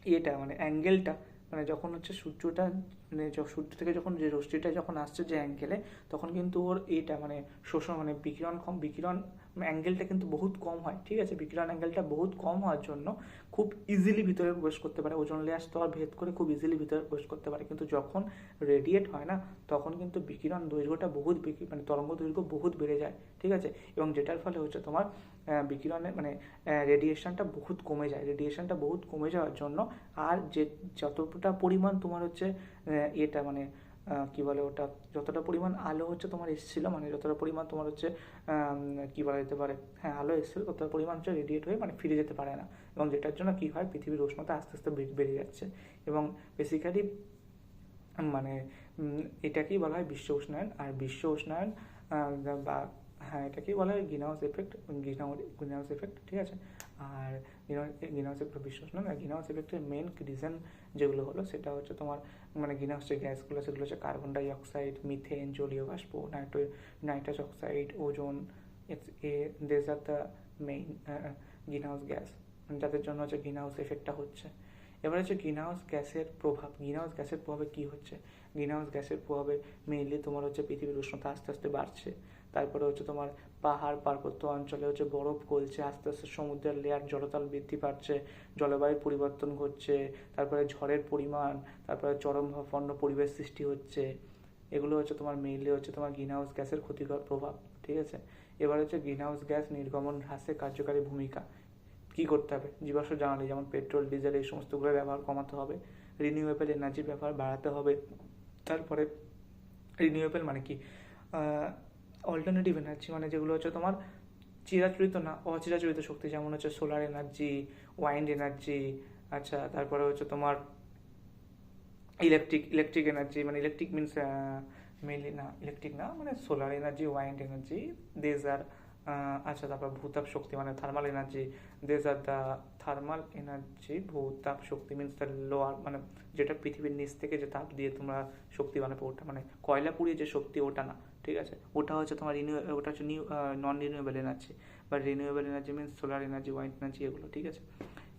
ইয়েটা মানে অ্যাঙ্গেলটা মানে যখন হচ্ছে সূর্যটা মানে সূর্য থেকে যখন যে রশ্মিটা যখন আসছে যে অ্যাঙ্গেলে, তখন কিন্তু ওর এটা মানে শোষণ মানে বিকিরণ বিকিরণ অ্যাঙ্গেলটা কিন্তু বহুত কম হয়, ঠিক আছে? বিকিরণ অ্যাঙ্গেলটা বহুত কম হওয়ার জন্য খুব ইজিলি ভিতরে প্রবেশ করতে পারে। ওজন লেয়ার স্তর ভেদ করে খুব ইজিলি ভিতরে প্রবেশ করতে পারে। কিন্তু যখন রেডিয়েট হয় না, তখন কিন্তু বিকিরণ দৈর্ঘ্যটা বহুত মানে তরঙ্গ দৈর্ঘ্য বহুত বেড়ে যায়, ঠিক আছে? এবং যেটার ফলে হচ্ছে তোমার বিকিরণের মানে রেডিয়েশনটা বহুত কমে যায়। রেডিয়েশনটা বহুত কমে যাওয়ার জন্য আর যে যতটা পরিমাণ তোমার হচ্ছে এটা মানে কি বলে ওটা, যতটা পরিমাণ আলো হচ্ছে তোমার এসেছিল মানে যতটা পরিমাণ তোমার হচ্ছে কি বলা যেতে পারে হ্যাঁ আলো এসেছিল, ততটা পরিমাণ হচ্ছে রেডিয়েট হয়ে মানে ফিরে যেতে পারে না। এবং যেটার জন্য কী হয়, পৃথিবীর উষ্ণতা আস্তে আস্তে বেড়ে যাচ্ছে। এবং বেসিক্যালি মানে এটাকেই বলা হয় বিশ্ব উষ্ণায়ন। আর বিশ্ব উষ্ণায়ন বা হ্যাঁ এটা এটাকেই বলা? হয় greenhouse effect greenhouse greenhouse effect ঠিক আছে? আর গ্রিন হাউস এফেক্ট বিশ্ব উষ্ণায়ন আর গ্রিন হাউস এফেক্টের মেন রিজন যেগুলো হলো, সেটা হচ্ছে তোমার মানে গ্রিন হাউস যে গ্যাসগুলো সেগুলো হচ্ছে কার্বন ডাই অক্সাইড মিথেন জলীয় বাষ্প nitro nitrous oxide ozone uh these are the main greenhouse gas যাদের জন্য হচ্ছে গ্রিন হাউস এফেক্টটা হচ্ছে। এবার হচ্ছে গ্রিন হাউস গ্যাসের প্রভাব গ্রিন হাউস গ্যাসের প্রভাবে কী হচ্ছে? গ্রিন হাউস গ্যাসের প্রভাবে মেইনলি তোমার হচ্ছে পৃথিবীর উষ্ণতা আস্তে আস্তে বাড়ছে। তারপরে হচ্ছে তোমার পাহাড় পার্বত্য অঞ্চলে হচ্ছে বরফ গলছে, আস্তে আস্তে সমুদ্রের লেয়ার জলতল বৃদ্ধি পাচ্ছে জলবায়ুর পরিবর্তন ঘটছে, তারপরে ঝড়ের পরিমাণ, তারপরে চরমভাবাপন্ন পরিবেশ সৃষ্টি হচ্ছে। এগুলো হচ্ছে তোমার মেইনলি হচ্ছে তোমার গ্রিন হাউস গ্যাসের ক্ষতিকর প্রভাব, ঠিক আছে? এবার হচ্ছে গ্রিন হাউস গ্যাস নির্গমন হ্রাসে কার্যকারী ভূমিকা। কি করতে হবে? জীবাশ্ম জ্বালানি, যেমন পেট্রোল ডিজেল এই সমস্তগুলো ব্যবহার কমাতে হবে। রিনিউয়েবল এনার্জির ব্যবহার বাড়াতে হবে। তারপরে রিনিউয়েবল মানে কি? অল্টারনেটিভ এনার্জি মানে যেগুলো হচ্ছে তোমার চিরাচরিত না, অচিরাচরিত শক্তি, যেমন হচ্ছে সোলার এনার্জি ওয়াইন্ড এনার্জি আচ্ছা তারপরে হচ্ছে তোমার ইলেকট্রিক ইলেকট্রিক এনার্জি মানে ইলেকট্রিক মিনস মেনলি না ইলেকট্রিক না মানে solar energy wind energy these are আচ্ছা তারপর ভূতাপ শক্তি মানে thermal energy these are the thermal energy ভূতাপ শক্তি মিনস দ্য লোয়ার মানে যেটা পৃথিবীর নিচ থেকে যে তাপ দিয়ে তোমরা শক্তি বানাবে, ওটা মানে কয়লা পুড়িয়ে যে শক্তি, ওটা না। ঠিক আছে? ওটা হচ্ছে তোমার রিনিউ ওটা হচ্ছে নিউ নন রিনিউয়েবল এনার্জি বা renewable energy means solar energy wind energy এগুলো, ঠিক আছে?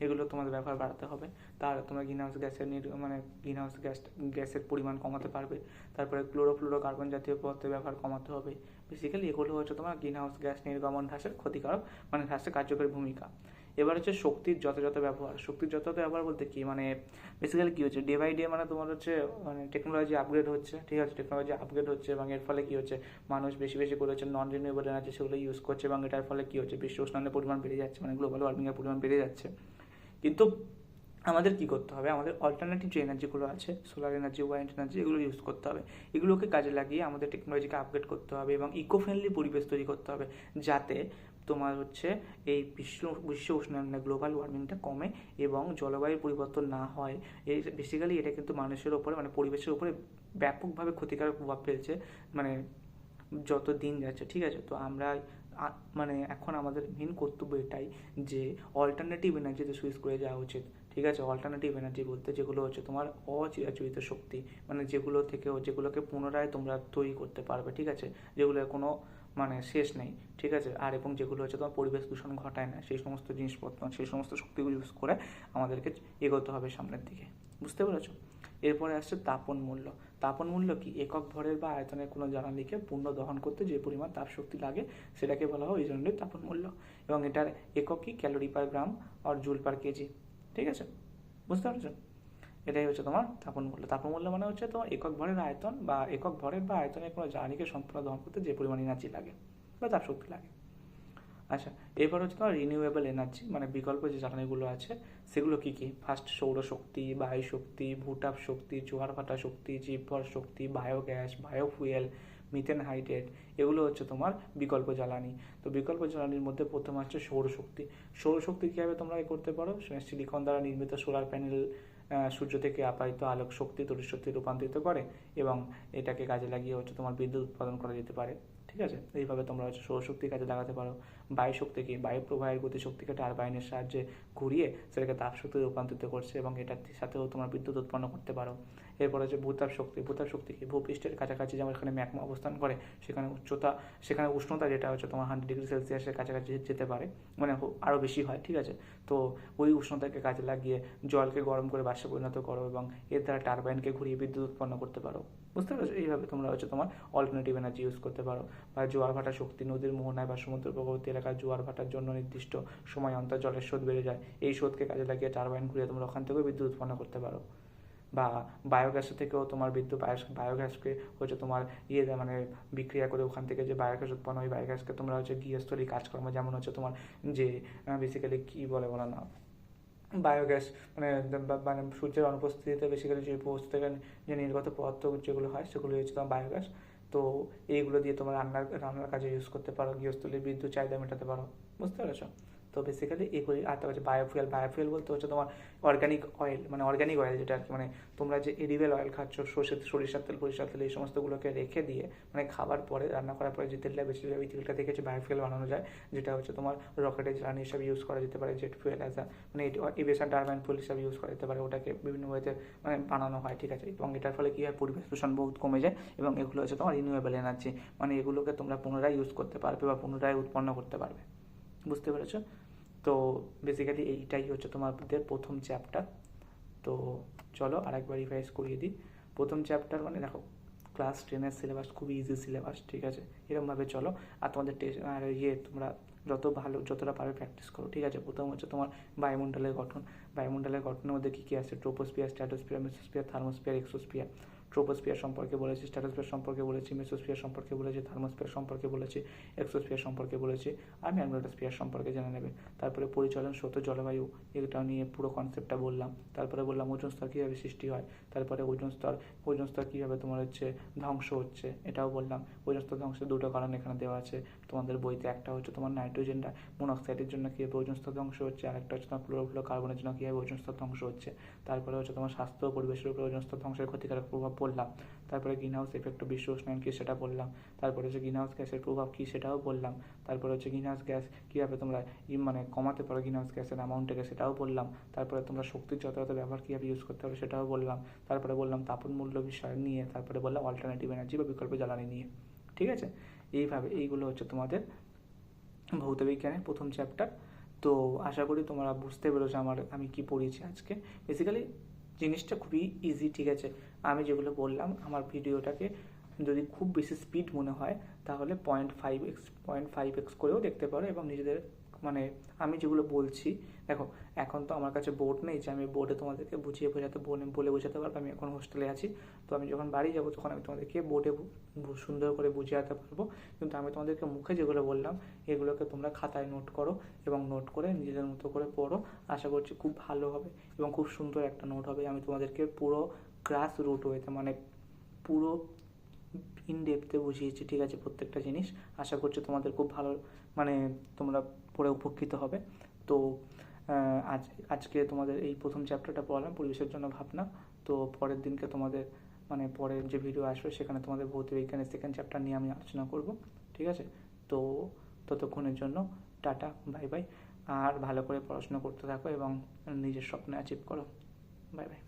এগুলো তোমাদের ব্যবহার বাড়াতে হবে। তার তোমরা গ্রিন হাউস গ্যাসের মানে গ্রিন হাউস গ্যাস, গ্যাসের পরিমাণ কমাতে পারবে। তারপরে ক্লোরোফ্লোরো কার্বন জাতীয় পদার্থের ব্যবহার কমাতে হবে। বেসিক্যালি এগুলো হচ্ছে তোমার গ্রিন হাউস গ্যাস নির্গমন হ্রাসের ক্ষতিকারক মানে হ্রাসে কার্যকরী ভূমিকা। এবার হচ্ছে শক্তির যথাযথ ব্যবহার, শক্তির যথাযথ ব্যবহার বলতে কি? মানে বেসিক্যালি কি হচ্ছে? ডে বাই ডে মানে তোমার হচ্ছে মানে টেকনোলজি আপগ্রেড হচ্ছে, ঠিক আছে? টেকনোলজি আপগ্রেড হচ্ছে এবং এর ফলে কি হচ্ছে? মানুষ বেশি বেশি করে হচ্ছে নন রিনিউয়েবল এনার্জি সেগুলো ইউজ করছে এবং এটার ফলে কি হচ্ছে? বিশ্ব উষ্ণায়নের পরিমাণ বেড়ে যাচ্ছে মানে গ্লোবাল ওয়ার্মিংয়ের পরিমাণ বেড়ে যাচ্ছে। কিন্তু আমাদের কি করতে হবে? আমাদের অল্টারনেটিভ যে এনার্জিগুলো আছে সোলার এনার্জি ওয়াইন্ড এনার্জি এগুলো ইউজ করতে হবে। এগুলোকে কাজে লাগিয়ে আমাদের টেকনোলজিকে আপগ্রেড করতে হবে এবং ইকো ফ্রেন্ডলি পরিবেশ তৈরি করতে হবে যাতে তোমার হচ্ছে এই বিশ্ব বিশ্ব উষ্ণায়ন গ্লোবাল ওয়ার্মিংটা কমে এবং জলবায়ু পরিবর্তন না হয়। এই বেসিক্যালি এটা কিন্তু মানুষের ওপরে মানে পরিবেশের উপরে ব্যাপকভাবে ক্ষতিকারক প্রভাব ফেলছে মানে যত দিন যাচ্ছে, ঠিক আছে? তো আমরা মানে এখন আমাদের মেন কর্তব্য এটাই যে অল্টারনেটিভ এনার্জিতে সুইচ করে যাওয়া উচিত, ঠিক আছে? অল্টারনেটিভ এনার্জি বলতে যেগুলো হচ্ছে তোমার অচিরাচরিত শক্তি মানে যেগুলো থেকে, যেগুলোকে পুনরায় তোমরা তৈরি করতে পারবে, ঠিক আছে? যেগুলো কোনো মানে শেষ নেই, ঠিক আছে? আর এবং যেগুলো হচ্ছে তোমার পরিবেশ দূষণ ঘটায় না, সেই সমস্ত জিনিসপত্র, সেই সমস্ত শক্তিগুলো ইউজ করে আমাদেরকে এগোতে হবে সামনের দিকে। বুঝতে পেরেছ? এরপরে আসছে তাপন মূল্য। তাপন মূল্য কি? একক ভরের বা আয়তনের কোনো জ্বালানিকে পূর্ণ দহন করতে যে পরিমাণ তাপ শক্তি লাগে, সেটাকে বলা হয় ওই জন্যই তাপন মূল্য। এবং এটার একক কি? ক্যালোরি পার গ্রাম আর জুল পার কেজি, ঠিক আছে? বুঝতে পারছ? এটাই হচ্ছে তোমার তাপন মূল্য। তাপন মূল্য মানে হচ্ছে তোমার একক ভরের আয়তন বা একক ভরের বা আয়তনের কোনো জ্বালানিকে সম্পূর্ণ দহন করতে যে পরিমাণ এনার্জি লাগে বা তাপ শক্তি লাগে। আচ্ছা এরপর হচ্ছে তোমার রিনিউয়েবল এনার্জি মানে বিকল্প যে জ্বালানিগুলো আছে, সেগুলো কী কী? ফার্স্ট সৌরশক্তি বায়ু শক্তি ভূটাপ শক্তি, জোয়ার ভাটা শক্তি, জীবভর শক্তি বায়োগ্যাস বায়োফুয়েল মিথেন হাইড্রেট এগুলো হচ্ছে তোমার বিকল্প জ্বালানি। তো বিকল্প জ্বালানির মধ্যে প্রথম হচ্ছে সৌরশক্তি। সৌরশক্তি কীভাবে তোমরা এ করতে পারো? সিলিকন দ্বারা নির্মিত সোলার প্যানেল সূর্য থেকে আপায়িত আলোক শক্তি তড়িৎ শক্তি রূপান্তরিত করে এবং এটাকে কাজে লাগিয়ে হচ্ছে তোমার বিদ্যুৎ উৎপাদন করা যেতে পারে, ঠিক আছে? এইভাবে তোমরা হচ্ছে সৌরশক্তি কাজে লাগাতে পারো, বায়ু শক্তিকে, বায়ু প্রবাহের গতি শক্তিকে টারবাইনের সাহায্যে ঘুরিয়ে সেটাকে তাপ শক্তি রূপান্তরিত করছে এবং এটার সাথেও তোমরা বিদ্যুৎ উৎপন্ন করতে পারো। এরপর হচ্ছে ভূতাপ শক্তি। ভূতাপ শক্তি কি? ভূপৃষ্ঠের কাছাকাছি যেমন এখানে ম্যাকমা অবস্থান করে, সেখানে উচ্চতা, সেখানে উষ্ণতা যেটা হচ্ছে তোমার হান্ড্রেড ডিগ্রি সেলসিয়াসের কাছাকাছি যেতে পারে মানে আরও বেশি হয়, ঠিক আছে? তো ওই উষ্ণতাকে কাজে লাগিয়ে জলকে গরম করে বাষ্পে পরিণত করো এবং এর দ্বারা টারবাইনকে ঘুরিয়ে বিদ্যুৎ উৎপন্ন করতে পারো। বুঝতে পেরেছ? এইভাবে তোমরা হচ্ছে তোমার অল্টারনেটিভ এনার্জি ইউজ করতে পারো বা জোয়ার ভাটা শক্তি, নদীর মোহনায় বা সমুদ্র উপকূলবর্তী এলাকায় জোয়ার ভাটার জন্য নির্দিষ্ট সময় অন্তর জলের স্রোত বেড়ে যায়। এই স্রোতকে কাজে লাগিয়ে টারবাইন ঘুরিয়ে তোমরা ওখান থেকেও বিদ্যুৎ উৎপন্ন করতে পারো। বা বায়োগ্যাস থেকেও তোমার বিদ্যুৎ বায়োগ্যাসকে হচ্ছে তোমার ইয়ে মানে বিক্রিয়া করে ওখান থেকে যে বায়োগ্যাস উৎপন্ন হয় বায়োগ্যাসকে তোমরা হচ্ছে গৃহস্থলী কাজকর্ম যেমন হচ্ছে তোমার যে বেসিক্যালি কী বলে বলো না বায়োগ্যাস মানে মানে সূর্যের অনুপস্থিতিতে বেসিক্যালি যে পোস্ট থেকে যে নির্গত পদার্থ যেগুলো হয় সেগুলো হচ্ছে তোমার বায়োগ্যাস তো এইগুলো দিয়ে তোমরা রান্নার রান্নার কাজে ইউজ করতে পারো, গৃহস্থলীর বিদ্যুৎ চাহিদা মেটাতে পারো, বুঝতে পেরেছ? তো বেসিক্যালি এগুলি আর তো হচ্ছে বায়োফুয়েল বায়োফুয়েল বলতে হচ্ছে তোমার অর্গানিক অয়েল মানে অর্গানিক অয়েল যেটা আর কি মানে তোমরা যে এডিবেল অয়েল খাচ্ছ, সর্ষে, সরিষার তেল সরিষার তেল এই সমস্তগুলোকে রেখে দিয়ে মানে খাবার পরে, রান্না করার পরে যে তেলটা বেশি যাবে তেলটা থেকে হচ্ছে বায়োফুয়েল বানানো যায়, যেটা হচ্ছে তোমার রকেটের জ্বালানি হিসাবে ইউজ করা যেতে পারে জেট ফুয়েল অ্যাজ আ মানে এভিয়েশন টারবাইন ফুয়েল হিসাবে ইউজ করা যেতে পারে, ওটাকে বিভিন্ন ওয়েতে মানে বানানো হয়, ঠিক আছে? এবং এটার ফলে কী হয়? পরিবেশ দূষণ বহুত কমে যায়, এবং এগুলো হচ্ছে তোমার রিনিউয়েবল এনার্জি মানে এগুলোকে তোমরা পুনরায় ইউজ করতে পারবে বা পুনরায় উৎপন্ন করতে পারবে। বুঝতে পেরেছ? তো বেসিক্যালি এইটাই হচ্ছে তোমাদের প্রথম চ্যাপ্টার তো চলো আরেকবার রিভাইজ করিয়ে দিই। প্রথম চ্যাপ্টার মানে দেখো ক্লাস টেনের সিলেবাস খুবই ইজি সিলেবাস ঠিক আছে? এরকমভাবে চলো। আর তোমাদের আর ইয়ে তোমরা যত ভালো, যতটা পারবে প্র্যাকটিস করো, ঠিক আছে? প্রথম হচ্ছে তোমার বায়ুমণ্ডলের গঠন। বায়ুমণ্ডলের গঠনের মধ্যে কী কী আছে? Troposphere stratosphere mesosphere thermosphere exosphere troposphere সম্পর্কে বলেছি স্ট্যাটোস্পিয়ার সম্পর্কে বলেছি মেসোস্পিয়ার সম্পর্কে বলেছি থার্মোস্পিয়ার সম্পর্কে বলেছি এক্সোস্পিয়ার সম্পর্কে বলেছি আর ম্যাগনেটোস্পিয়ার সম্পর্কে জেনে নেবে। তারপরে পরিচালন, স্রোত, জলবায়ু এটা নিয়ে পুরো কনসেপ্টটা বললাম। তারপরে বললাম ওজন স্তর কীভাবে সৃষ্টি হয়, তারপরে ওজন স্তর ওজন স্তর কীভাবে তোমার হচ্ছে ধ্বংস হচ্ছে, এটাও বললাম। ওজন স্তর ধ্বংসের দুটো কারণ এখানে দেওয়া আছে। তোমাদের বইতে একটা হচ্ছে তোমার নাইট্রোজেনটা মনোক্সাইডের জন্য কীভাবে ওজন স্তর ধ্বংস হচ্ছে, আর একটা হচ্ছে তোমার ফ্লোরোফ্লো কার্বনের জন্য কীভাবে ওজন স্তর ধ্বংস হচ্ছে। তারপরে হচ্ছে তোমার স্বাস্থ্য পরিবেশের উপরে ওজন স্তর ধ্বংসের ক্ষতিকারক প্রভাব বললাম। তারপরে গ্রিন হাউস এফেক্ট বিশ্ব উষ্ণায়ন কী সেটা বললাম। তারপরে হচ্ছে গ্রিন হাউস গ্যাসের প্রভাব কী সেটাও বললাম। তারপরে হচ্ছে গ্রিন হাউস গ্যাস কীভাবে তোমরা মানে কমাতে পারো গ্রিন হাউস গ্যাসের অ্যামাউন্টটাকে সেটাও বললাম। তারপরে তোমরা শক্তির যথাযথ ব্যবহার কীভাবে ইউজ করতে হবে সেটাও বললাম। তারপরে বললাম তাপন মূল্য বিষয় নিয়ে, তারপরে বললাম অল্টারনেটিভ এনার্জি বা বিকল্প জ্বালানি নিয়ে। ঠিক আছে? এইভাবে এইগুলো হচ্ছে তোমাদের ভৌতবিজ্ঞানের প্রথম চ্যাপ্টার তো আশা করি তোমরা বুঝতে পেরেছ আমার আমি কি পড়িয়েছি আজকে। বেসিক্যালি জিনিসটা খুবই ইজি ঠিক আছে? আমি যেগুলো বললাম, আমার ভিডিওটাকে যদি খুব বেশি স্পিড মনে হয়, তাহলে point five x point five x করেও দেখতে পারো এবং নিজেদের মানে আমি যেগুলো বলছি, দেখো, এখন তো আমার কাছে বোর্ড নেই, যে আমি বোর্ডে তোমাদেরকে বুঝিয়ে বোঝাতে বলে বলে বোঝাতে পারব, আমি এখন হোস্টেলে আছি। তো আমি যখন বাড়ি যাব, তখন আমি তোমাদেরকে বোর্ডে সুন্দর করে বুঝিয়ে পারব। কিন্তু আমি তোমাদেরকে মুখে যেগুলো বললাম, এগুলোকে তোমরা খাতায় নোট করো এবং নোট করে নিজেদের মতো করে পড়ো। আশা করছি খুব ভালো হবে এবং খুব সুন্দর একটা নোট হবে। আমি তোমাদেরকে পুরো গ্রাস রুট ওয়েতে মানে পুরো ইন ডেপথে বুঝিয়েছি, ঠিক আছে, প্রত্যেকটা জিনিস। আশা করছি তোমাদের খুব ভালো মানে তোমরা পড়ে উপকৃত হবে। তো আজ, আজকে তোমাদের এই প্রথম চ্যাপ্টারটা পড়ালাম, পরিবেশের জন্য ভাবনা। তো পরের দিনকে তোমাদের মানে পরের যে ভিডিও আসবে, সেখানে তোমাদের ভৌত বিজ্ঞানের সেকেন্ড চ্যাপ্টার নিয়ে আমি আলোচনা করব, ঠিক আছে? তো ততক্ষণের জন্য টাটা বাই বাই আর ভালো করে পড়াশোনা করতে থাকো এবং নিজের স্বপ্নে অ্যাচিভ করো। Bye bye